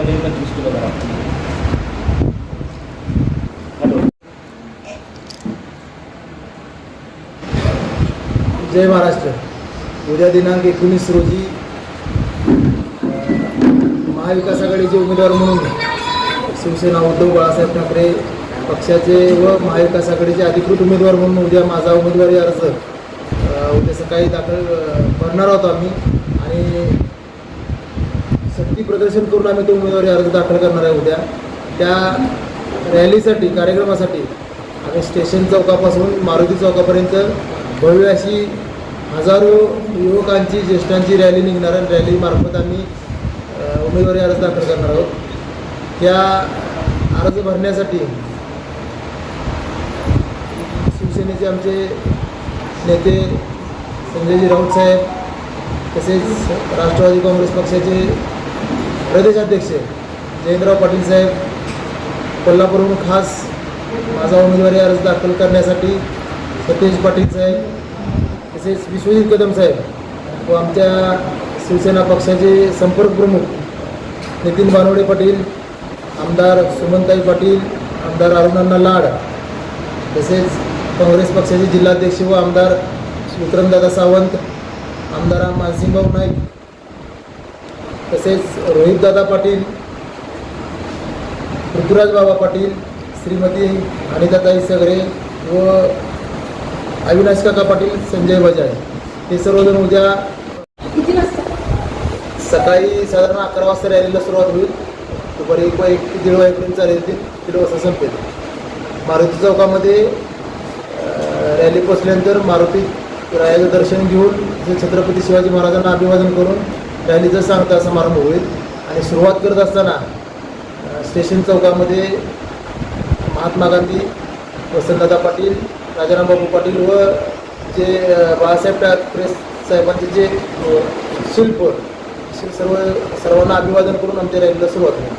पनीर पंचवीस किलो करा हॅलो. जय महाराष्ट्र. उद्या दिनांक एकोणीस रोजी महाविकास आघाडीचे उमेदवार म्हणून शिवसेना उद्धव बाळासाहेब ठाकरे पक्षाचे व महाविकास आघाडीचे अधिकृत उमेदवार म्हणून उद्या माझा उमेदवारी अर्ज उद्या सकाळी दाखल भरणार आहोत आम्ही. आणि शक्ती प्रदर्शन करून आम्ही तो उमेदवारी अर्ज दाखल करणार आहे उद्या. त्या रॅलीसाठी कार्यक्रमासाठी आम्ही स्टेशन चौकापासून मारुती चौकापर्यंत भव्य अशी हजारो युवकांची ज्येष्ठांची रॅली निघणार आहे. रॅलीमार्फत आम्ही उमेदवारी अर्ज दाखल करणार आहोत. त्या अर्ज भरण्यासाठी शिवसेनेचे आमचे नेते संजयजी राऊत साहेब तसेच राष्ट्रवादी काँग्रेस पक्षाचे प्रदेशाध्यक्ष जयंतराव पाटील साहेब कोल्हापूरहून खास माझा उमेदवारी अर्ज दाखल करण्यासाठी सतेज पाटील साहेब तसेच विश्वजित कदम साहेब व आमच्या शिवसेना पक्षाचे संपर्क प्रमुख नितीन बानवडे पाटील आमदार सुमनताई पाटील आमदार अरुणांना लाड तसेच काँग्रेस पक्षाचे जिल्हाध्यक्ष व आमदार विक्रमदादा सावंत आमदार मानसिंगभाऊ नाईक तसेच रोहितदादा पाटील पृथ्वीराज बाबा पाटील श्रीमती अनिताताई सगरे व अविनाश काका पाटील संजय बजाय हे सर्वजण उद्या सकाळी साधारण अकरा वाजता रॅलीला सुरुवात होईल. दुपारी एक एक दीड वाजेपर्यंत चालेल ते. दीड वाजता संपेल. मारुती चौकामध्ये रॅली पोचल्यानंतर मारुती रायाचं दर्शन घेऊन छत्रपती शिवाजी महाराजांना अभिवादन करून रॅलीचा सांगता समारंभ होईल. आणि सुरुवात करत असताना स्टेशन चौकामध्ये महात्मा गांधी वसंतदादा पाटील राजारामबाबू पाटील व जे बाळासाहेब ठाकरे साहेबांचे जे शिल्प सर्व सर्वांना अभिवादन करून आमच्या रॅलीला सुरुवात होईल.